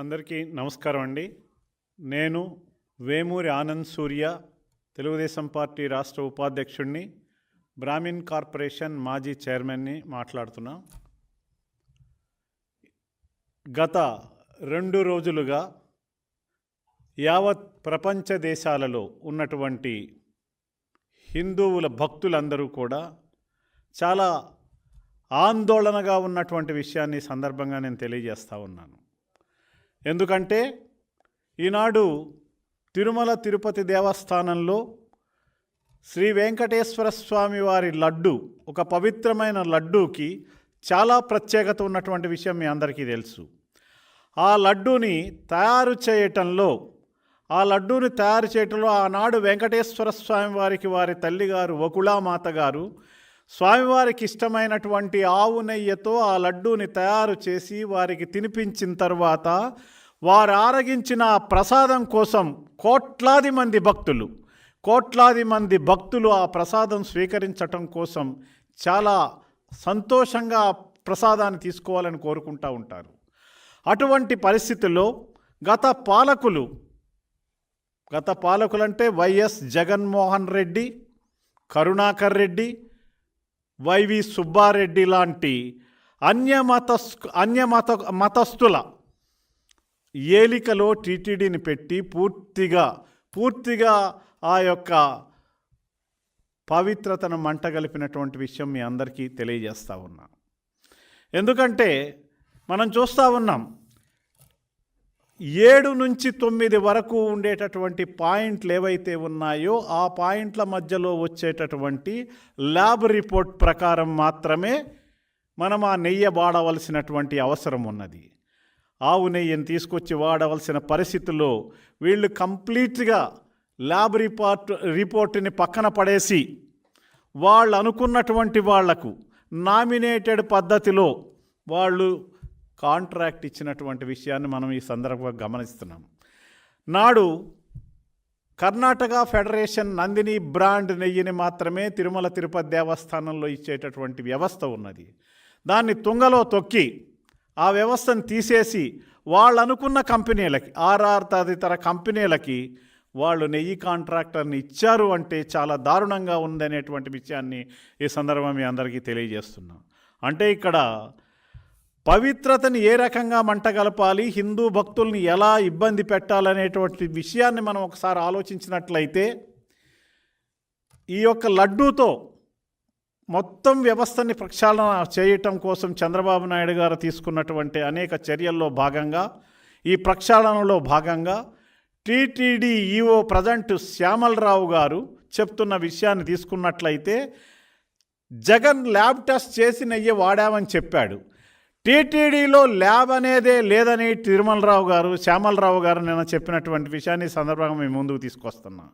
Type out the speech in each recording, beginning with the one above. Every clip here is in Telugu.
అందరికీ నమస్కారం అండి. నేను వేమూరి ఆనంద్ సూర్య తెలుగుదేశం పార్టీ రాష్ట్ర ఉపాధ్యక్షుడిని బ్రాహ్మిన్ కార్పొరేషన్ మాజీ చైర్మన్ని మాట్లాడుతున్నా. గత రెండు రోజులుగా యావత్ ప్రపంచ దేశాలలో ఉన్నటువంటి హిందువుల భక్తులందరూ కూడా చాలా ఆందోళనగా ఉన్నటువంటి విషయాన్ని సందర్భంగా నేను తెలియజేస్తా ఉన్నాను. ఎందుకంటే ఈనాడు తిరుమల తిరుపతి దేవస్థానంలో శ్రీ వెంకటేశ్వర స్వామి వారి లడ్డు ఒక పవిత్రమైన లడ్డూకి చాలా ప్రత్యేకత ఉన్నటువంటి విషయం మీ అందరికీ తెలుసు. ఆ లడ్డూని తయారు చేయటంలో ఆ లడ్డూని తయారు చేయటంలో ఆనాడు వెంకటేశ్వర స్వామి వారికి వారి తల్లిగారు వకుళామాత గారు స్వామివారికి ఇష్టమైనటువంటి ఆవు నెయ్యతో ఆ లడ్డూని తయారు చేసి వారికి తినిపించిన తర్వాత వారు ఆరగించిన ప్రసాదం కోసం కోట్లాది మంది భక్తులు కోట్లాది మంది భక్తులు ఆ ప్రసాదం స్వీకరించటం కోసం చాలా సంతోషంగా ప్రసాదాన్ని తీసుకోవాలని కోరుకుంటూ ఉంటారు. అటువంటి పరిస్థితుల్లో గత పాలకులు గత పాలకులంటే వైఎస్ జగన్మోహన్ రెడ్డి కరుణాకర్ రెడ్డి వైవి సుబ్బారెడ్డి లాంటి అన్యమత అన్యమత మతస్థుల ఏలికలో టీటీడీని పెట్టి పూర్తిగా పూర్తిగా ఆ యొక్క పవిత్రతను మంటగలిపినటువంటి విషయం మీ అందరికీ తెలియజేస్తూ ఉన్నా. ఎందుకంటే మనం చూస్తూ ఉన్నాం ఏడు నుంచి తొమ్మిది వరకు ఉండేటటువంటి పాయింట్లు ఏవైతే ఉన్నాయో ఆ పాయింట్ల మధ్యలో వచ్చేటటువంటి ల్యాబ్ రిపోర్ట్ ప్రకారం మాత్రమే మనం ఆ నెయ్యి వాడవలసినటువంటి అవసరం ఉన్నది. ఆవు నెయ్యిని తీసుకొచ్చి వాడవలసిన పరిస్థితుల్లో వీళ్ళు కంప్లీట్గా ల్యాబ్ రిపోర్ట్ రిపోర్ట్ని పక్కన పడేసి వాళ్ళు అనుకున్నటువంటి వాళ్ళకు నామినేటెడ్ పద్ధతిలో వాళ్ళు కాంట్రాక్ట్ ఇచ్చినటువంటి విషయాన్ని మనం ఈ సందర్భంగా గమనిస్తున్నాం. నాడు కర్ణాటక ఫెడరేషన్ నందిని బ్రాండ్ నెయ్యిని మాత్రమే తిరుమల తిరుపతి దేవస్థానంలో ఇచ్చేటటువంటి వ్యవస్థ ఉన్నది. దాన్ని తుంగలో తొక్కి ఆ వ్యవస్థను తీసేసి వాళ్ళు అనుకున్న కంపెనీలకి ఆర్ఆర్ తదితర కంపెనీలకి వాళ్ళు నెయ్యి కాంట్రాక్టర్ని ఇచ్చారు అంటే చాలా దారుణంగా ఉందనేటువంటి విషయాన్ని ఈ సందర్భం మీ అందరికీ తెలియజేస్తున్నాం. అంటే ఇక్కడ పవిత్రతని ఏ రకంగా మంటగలపాలి హిందూ భక్తుల్ని ఎలా ఇబ్బంది పెట్టాలనేటువంటి విషయాన్ని మనం ఒకసారి ఆలోచించినట్లయితే ఈ యొక్క లడ్డూతో మొత్తం వ్యవస్థని ప్రక్షాళన చేయటం కోసం చంద్రబాబు నాయుడు గారు తీసుకున్నటువంటి అనేక చర్యల్లో భాగంగా ఈ ప్రక్షాళనలో భాగంగా టీటీడీ ఈఓ ప్రజెంట్ శ్యామలరావు గారు చెప్తున్న విషయాన్ని తీసుకున్నట్లయితే జగన్ ల్యాబ్ టెస్ట్ చేసి నెయ్యి వాడామని చెప్పాడు. టీటీడీలో ల్యాబ్ అనేదే లేదని తిరుమలరావు గారు శ్యామలరావు గారు నేను చెప్పినటువంటి విషయాన్ని సందర్భంగా మేము ముందుకు తీసుకొస్తున్నాం.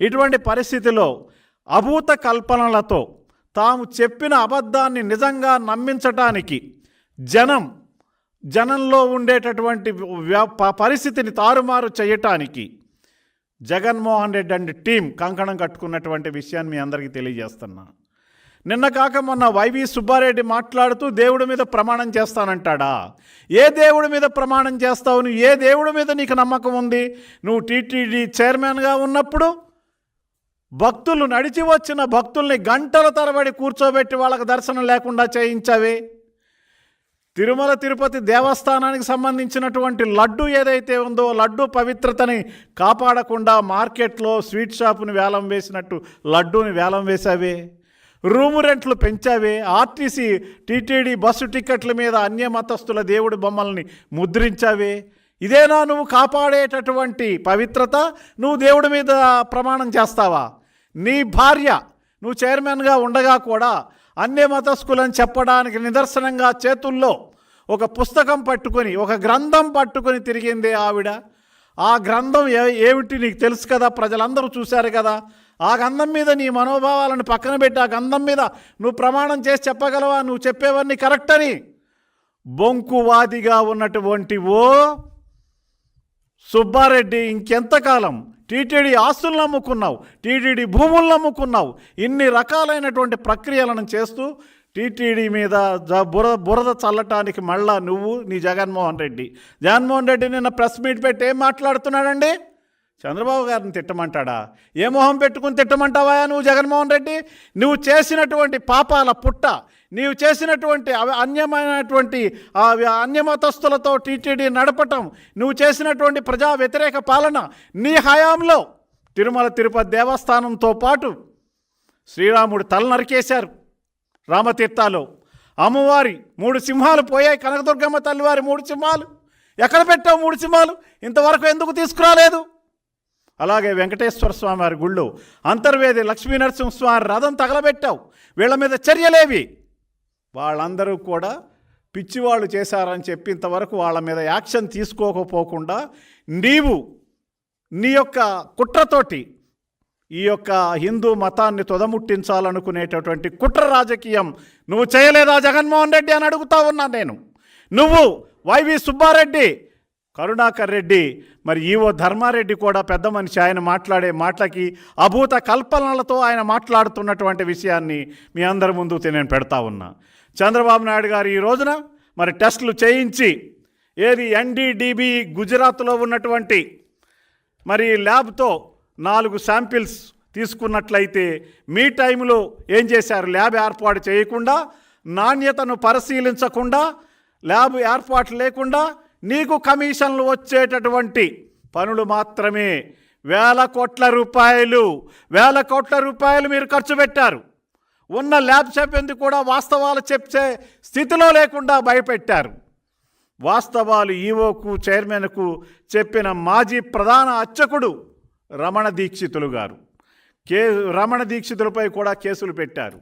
ఇటువంటి పరిస్థితిలో అభూత కల్పనలతో తాము చెప్పిన అబద్ధాన్ని నిజంగా నమ్మించటానికి జనం జనంలో ఉండేటటువంటి పరిస్థితిని తారుమారు చేయటానికి జగన్మోహన్ రెడ్డి అండ్ టీం కంకణం కట్టుకున్నటువంటి విషయాన్ని మీ అందరికీ తెలియజేస్తున్నా. నిన్న కాక మొన్న వైవి సుబ్బారెడ్డి మాట్లాడుతూ దేవుడి మీద ప్రమాణం చేస్తానంటాడా? ఏ దేవుడి మీద ప్రమాణం చేస్తావు? నువ్వు ఏ దేవుడి మీద నీకు నమ్మకం ఉంది? నువ్వు టీటీడీ చైర్మన్గా ఉన్నప్పుడు భక్తులు నడిచి వచ్చిన భక్తుల్ని గంటల తరబడి కూర్చోబెట్టి వాళ్ళకి దర్శనం లేకుండా చేయించావే. తిరుమల తిరుపతి దేవస్థానానికి సంబంధించినటువంటి లడ్డు ఏదైతే ఉందో లడ్డు పవిత్రతని కాపాడకుండా మార్కెట్లో స్వీట్ షాపుని వేలం వేసినట్టు లడ్డూని వేలం వేసావే. రూము రెంట్లు పెంచావే. ఆర్టీసీ టీటీడీ బస్సు టికెట్ల మీద అన్య మతస్థుల దేవుడి బొమ్మల్ని ముద్రించావే. ఇదేనా నువ్వు కాపాడేటటువంటి పవిత్రత? నువ్వు దేవుడి మీద ప్రమాణం చేస్తావా? నీ భార్య నువ్వు చైర్మన్గా ఉండగా కూడా అన్య మతస్కులను చెప్పడానికి నిదర్శనంగా చేతుల్లో ఒక పుస్తకం పట్టుకొని ఒక గ్రంథం పట్టుకొని తిరిగిందే ఆవిడ. ఆ గ్రంథం ఏ ఏమిటి నీకు తెలుసు కదా? ప్రజలందరూ చూశారు కదా? ఆ గంధం మీద నీ మనోభావాలను పక్కన పెట్టి ఆ గంధం మీద నువ్వు ప్రమాణం చేసి చెప్పగలవా? నువ్వు చెప్పేవన్నీ కరెక్ట్ అని బొంకువాదిగా ఉన్నటువంటి ఓ సుబ్బారెడ్డి ఇంకెంతకాలం టీటీడీ ఆస్తులను అమ్ముకున్నావు టీటీడీ భూములను అమ్ముకున్నావు ఇన్ని రకాలైనటువంటి ప్రక్రియలను చేస్తూ టీటీడీ మీద జ- బురద బురద చల్లటానికి మళ్ళా నువ్వు నీ జగన్మోహన్ రెడ్డి. జగన్మోహన్ రెడ్డి నిన్న ప్రెస్ మీట్ పెట్టి ఏం మాట్లాడుతున్నాడండి? చంద్రబాబు గారిని తిట్టమంటాడా? ఏ మొహం పెట్టుకుని తిట్టమంటావా నువ్వు జగన్మోహన్ రెడ్డి? నువ్వు చేసినటువంటి పాపాల పుట్ట నీవు చేసినటువంటి అవి అన్యమైనటువంటి అన్యమతస్తులతో టీటీడీ నడపటం నువ్వు చేసినటువంటి ప్రజా వ్యతిరేక పాలన నీ హయాంలో. తిరుమల తిరుపతి దేవస్థానంతో పాటు శ్రీరాముడు తల నరికేశారు రామతీర్థాలో. అమ్మవారి మూడు సింహాలు పోయాయి కనకదుర్గమ్మ తల్లివారి మూడు సింహాలు. ఎక్కడ పెట్టావు మూడు సింహాలు? ఇంతవరకు ఎందుకు తీసుకురాలేదు? అలాగే వెంకటేశ్వర స్వామి వారి గుళ్ళు అంతర్వేది లక్ష్మీ నరసింహస్వామి రథం తగలబెట్టావు. వీళ్ళ మీద చర్యలేవి. వాళ్ళందరూ కూడా పిచ్చివాళ్ళు చేశారని చెప్పి ఇంతవరకు వాళ్ళ మీద యాక్షన్ తీసుకోకపోకుండా నీవు నీ యొక్క కుట్రతోటి ఈ యొక్క హిందూ మతాన్ని తొదముట్టించాలనుకునేటటువంటి కుట్ర రాజకీయం నువ్వు చేయలేదా జగన్మోహన్ రెడ్డి అని అడుగుతా ఉన్నా నేను. నువ్వు వైవి సుబ్బారెడ్డి కరుణాకర్ రెడ్డి మరి ఈవో ధర్మారెడ్డి కూడా పెద్ద మనిషి. ఆయన మాట్లాడే మాటలకి అభూత కల్పనలతో ఆయన మాట్లాడుతున్నటువంటి విషయాన్ని మీ అందరి ముందు నేను పెడతా ఉన్నా. చంద్రబాబు నాయుడు గారు ఈ రోజున మరి టెస్టులు చేయించి ఏది ఎన్డీడీబీ గుజరాత్లో ఉన్నటువంటి మరి ల్యాబ్తో నాలుగు శాంపిల్స్ తీసుకున్నట్లయితే మీ టైంలో ఏం చేశారు? ల్యాబ్ ఏర్పాటు చేయకుండా నాణ్యతను పరిశీలించకుండా ల్యాబ్ ఏర్పాటు లేకుండా నీకు కమిషన్లు వచ్చేటటువంటి పనులు మాత్రమే. వేల కోట్ల రూపాయలు వేల కోట్ల రూపాయలు మీరు ఖర్చు పెట్టారు. ఉన్న ల్యాబ్ సిబ్బంది కూడా వాస్తవాలు చెప్పే స్థితిలో లేకుండా భయపెట్టారు. వాస్తవాలు ఈవోకు చైర్మన్కు చెప్పిన మాజీ ప్రధాన అర్చకుడు రమణ దీక్షితులు గారు. కే రమణ దీక్షితులపై కూడా కేసులు పెట్టారు.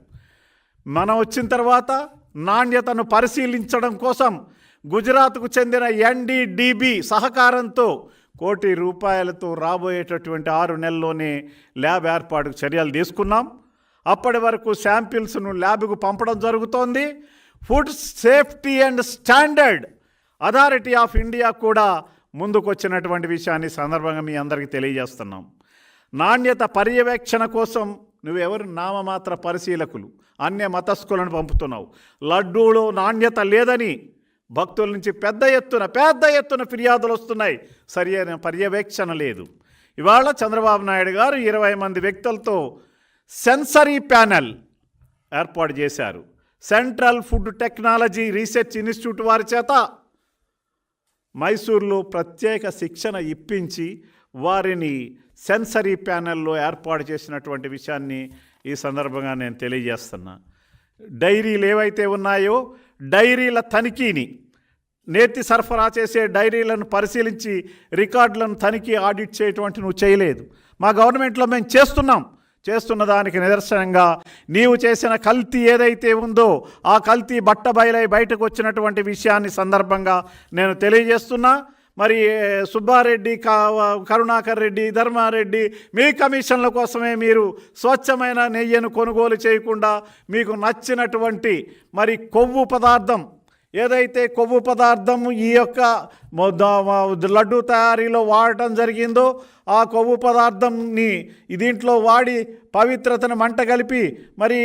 మనం వచ్చిన తర్వాత నాణ్యతను పరిశీలించడం కోసం గుజరాత్కు చెందిన ఎన్డీడీబీ సహకారంతో కోటి రూపాయలతో రాబోయేటటువంటి ఆరు నెలల్లోనే ల్యాబ్ ఏర్పాటుకు చర్యలు తీసుకున్నాం. అప్పటి వరకు శాంపిల్స్ను ల్యాబ్కు పంపడం జరుగుతోంది. Food safety and standard authority of India కూడా ముందుకొచ్చినటువంటి విషయాన్ని సందర్భంగా మీ అందరికీ తెలియజేస్తున్నాం. నాణ్యత పర్యవేక్షణ కోసం నువ్వెవరు నామమాత్ర పరిశీలకులు అన్య మతస్థులను పంపుతున్నావు. లడ్డూలో నాణ్యత లేదని భక్తుల నుంచి పెద్ద ఎత్తున పెద్ద ఎత్తున ఫిర్యాదులు వస్తున్నాయి. సరి అయిన పర్యవేక్షణ లేదు. ఇవాళ చంద్రబాబు నాయుడు గారు ఇరవై మంది వ్యక్తులతో సెన్సరీ ప్యానెల్ ఏర్పాటు చేశారు. Central food technology research institute వారి చేత మైసూర్లో ప్రత్యేక శిక్షణ ఇప్పించి వారిని సెన్సరీ ప్యానెల్లో ఏర్పాటు చేసినటువంటి విషయాన్ని ఈ సందర్భంగా నేను తెలియజేస్తున్నా. డైరీలు ఏవైతే ఉన్నాయో డైరీల తనిఖీని నేతి సరఫరా చేసే డైరీలను పరిశీలించి రికార్డులను తనిఖీ ఆడిట్ చేయటువంటి నువ్వు చేయలేదు. మా గవర్నమెంట్లో మేము చేస్తున్నాం. చేస్తున్న దానికి నిదర్శనంగా నీవు చేసిన కల్తీ ఏదైతే ఉందో ఆ కల్తీ బట్ట బయలై బయటకు వచ్చినటువంటి విషయాన్ని సందర్భంగా నేను తెలియజేస్తున్నా. మరి సుబ్బారెడ్డి కా- కరుణాకర్ రెడ్డి ధర్మారెడ్డి మీ కమిషన్ల కోసమే మీరు స్వచ్ఛమైన నెయ్యను కొనుగోలు చేయకుండా మీకు నచ్చినటువంటి మరి కొవ్వు పదార్థం ఏదైతే కొవ్వు పదార్థం ఈ యొక్క లడ్డు తయారీలో వాడటం జరిగిందో ఆ కొవ్వు పదార్థంని దీంట్లో వాడి పవిత్రతను మంట కలిపి మరి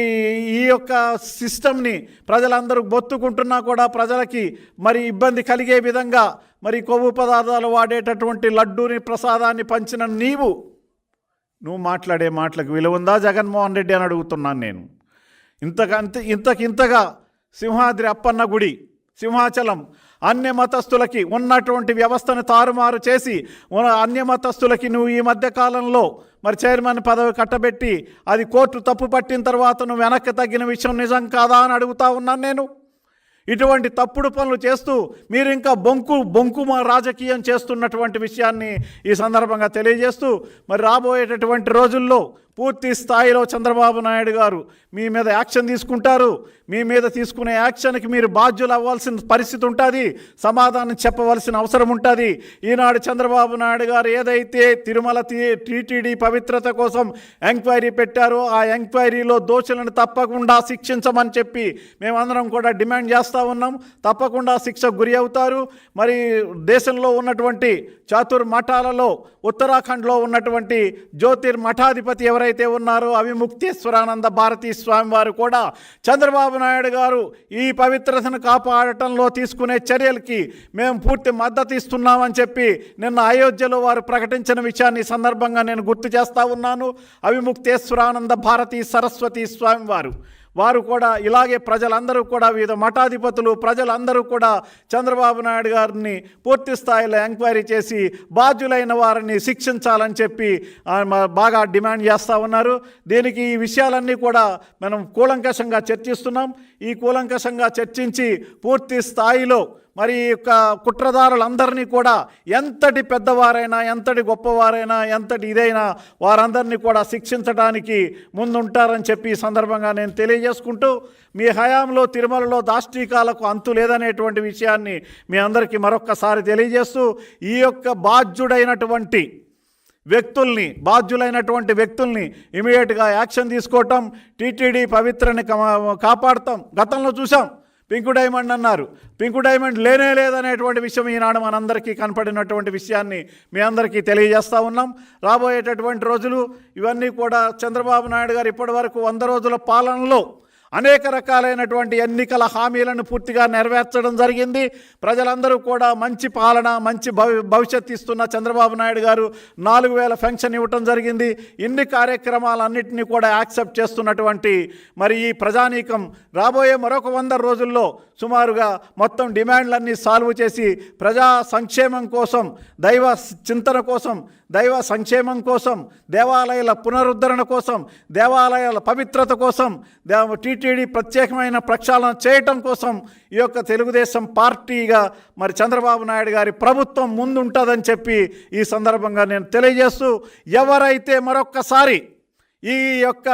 ఈ యొక్క సిస్టమ్ని ప్రజలందరూ బొత్తుకుంటున్నా కూడా ప్రజలకి మరి ఇబ్బంది కలిగే విధంగా మరి కొవ్వు పదార్థాలు వాడేటటువంటి లడ్డూని ప్రసాదాన్ని పంచిన నీవు. నువ్వు మాట్లాడే మాటలకు విలువ ఉందా? జగన్మోహన్ రెడ్డి అని అడుగుతున్నాను నేను. ఇంతకంత ఇంతకింతగా సింహాద్రి అప్పన్న గుడి సింహాచలం అన్య మతస్థులకి ఉన్నటువంటి వ్యవస్థను తారుమారు చేసి అన్య మతస్థులకి నువ్వు ఈ మధ్య కాలంలో మరి చైర్మన్ పదవి కట్టబెట్టి అది కోర్టు తప్పు పట్టిన తర్వాత నువ్వు వెనక్కి తగ్గిన విషయం నిజం కాదా అని అడుగుతా ఉన్నాను నేను. ఇటువంటి తప్పుడు పనులు చేస్తూ మీరు ఇంకా బొంకు బొంకుమ రాజకీయం చేస్తున్నటువంటి విషయాన్ని ఈ సందర్భంగా తెలియజేస్తూ మరి రాబోయేటటువంటి రోజుల్లో పూర్తి స్థాయిలో చంద్రబాబు నాయుడు గారు మీ మీద యాక్షన్ తీసుకుంటారు. మీ మీద తీసుకునే యాక్షన్కి మీరు బాధ్యులు అవ్వాల్సిన పరిస్థితి ఉంటుంది. సమాధానం చెప్పవలసిన అవసరం ఉంటుంది. ఈనాడు చంద్రబాబు నాయుడు గారు ఏదైతే తిరుమల టీటీడీ పవిత్రత కోసం ఎంక్వైరీ పెట్టారో ఆ ఎంక్వైరీలో దోషులను తప్పకుండా శిక్షించమని చెప్పి మేమందరం కూడా డిమాండ్ చేస్తూ ఉన్నాం. తప్పకుండా శిక్షకు గురి అవుతారు. మరి దేశంలో ఉన్నటువంటి చాతుర్ మఠాలలో ఉత్తరాఖండ్లో ఉన్నటువంటి జ్యోతిర్ మఠాధిపతి ఎవరైతే ఎవరైతే ఉన్నారో అవిముక్తేశ్వరానంద భారతీ స్వామి వారు కూడా చంద్రబాబు నాయుడు గారు ఈ పవిత్రతను కాపాడటంలో తీసుకునే చర్యలకి మేము పూర్తి మద్దతు ఇస్తున్నామని చెప్పి నిన్న అయోధ్యలో వారు ప్రకటించిన విషయాన్ని సందర్భంగా నేను గుర్తు చేస్తా ఉన్నాను. అవిముక్తేశ్వరానంద భారతీ సరస్వతి స్వామివారు వారు కూడా ఇలాగే ప్రజలందరూ కూడా వివిధ మఠాధిపతులు ప్రజలందరూ కూడా చంద్రబాబు నాయుడు గారిని పూర్తి స్థాయిలో ఎంక్వైరీ చేసి బాధ్యులైన వారిని శిక్షించాలని చెప్పి బాగా డిమాండ్ చేస్తూ ఉన్నారు. దీనికి ఈ విషయాలన్నీ కూడా మనం కూలంకషంగా చర్చిస్తున్నాం. ఈ కూలంకషంగా చర్చించి పూర్తి స్థాయిలో మరి ఈ యొక్క కుట్రదారులందరినీ కూడా ఎంతటి పెద్దవారైనా ఎంతటి గొప్పవారైనా ఎంతటి ఇదైనా వారందరినీ కూడా శిక్షించడానికి ముందుంటారని చెప్పి ఈ సందర్భంగా నేను తెలియజేసుకుంటూ మీ హయాంలో తిరుమలలో దాష్టీకాలకు అంతు లేదనేటువంటి విషయాన్ని మీ అందరికీ మరొక్కసారి తెలియజేస్తూ ఈ యొక్క బాధ్యుడైనటువంటి వ్యక్తుల్ని బాధ్యులైనటువంటి వ్యక్తుల్ని ఇమీడియట్గా యాక్షన్ తీసుకోవటం టీటీడీ పవిత్రని కమ- కాపాడతాం గతంలో చూసాం పింకు డైమండ్ అన్నారు. పింకు డైమండ్ లేనే లేదనేటువంటి విషయం ఈనాడు మనందరికీ కనపడినటువంటి విషయాన్ని మీ అందరికీ తెలియజేస్తూ ఉన్నాం. రాబోయేటటువంటి రోజులు ఇవన్నీ కూడా చంద్రబాబు నాయుడు గారు ఇప్పటి వరకు వంద రోజుల పాలనలో అనేక రకాలైనటువంటి ఎన్నికల హామీలను పూర్తిగా నెరవేర్చడం జరిగింది. ప్రజలందరూ కూడా మంచి పాలన మంచి భవి భవిష్యత్తు ఇస్తున్న చంద్రబాబు నాయుడు గారు నాలుగు వేల పెన్షన్ ఇవ్వటం జరిగింది. ఇన్ని కార్యక్రమాలన్నింటినీ కూడా యాక్సెప్ట్ చేస్తున్నటువంటి మరి ఈ ప్రజానీకం రాబోయే మరొక వంద రోజుల్లో సుమారుగా మొత్తం డిమాండ్లన్నీ సాల్వ్ చేసి ప్రజా సంక్షేమం కోసం దైవ చింతన కోసం దైవ సంక్షేమం కోసం దేవాలయాల పునరుద్ధరణ కోసం దేవాలయాల పవిత్రత కోసం దేవ టీటీడీ ప్రత్యేకమైన ప్రక్షాళన చేయటం కోసం ఈ యొక్క తెలుగుదేశం పార్టీగా మరి చంద్రబాబు నాయుడు గారి ప్రభుత్వం ముందుంటుందని చెప్పి ఈ సందర్భంగా నేను తెలియజేస్తూ ఎవరైతే మరొక్కసారి ఈ యొక్క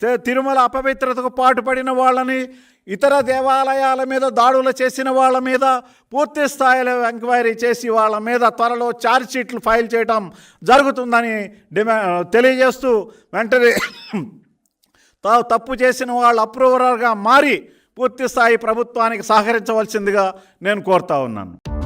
తిరుమల అపవిత్రతకు పాటుపడిన వాళ్ళని ఇతర దేవాలయాల మీద దాడులు చేసిన వాళ్ళ మీద పూర్తి స్థాయిలో ఎంక్వైరీ చేసి వాళ్ళ మీద త్వరలో ఛార్జ్షీట్లు ఫైల్ చేయడం జరుగుతుందని డిమా తెలియజేస్తూ వెంటనే తావు తప్పు చేసిన వాళ్ళు అప్రూవర్గా మారి పూర్తి స్థాయి ప్రభుత్వానికి సహకరించవలసిందిగా నేను కోరుతా ఉన్నాను.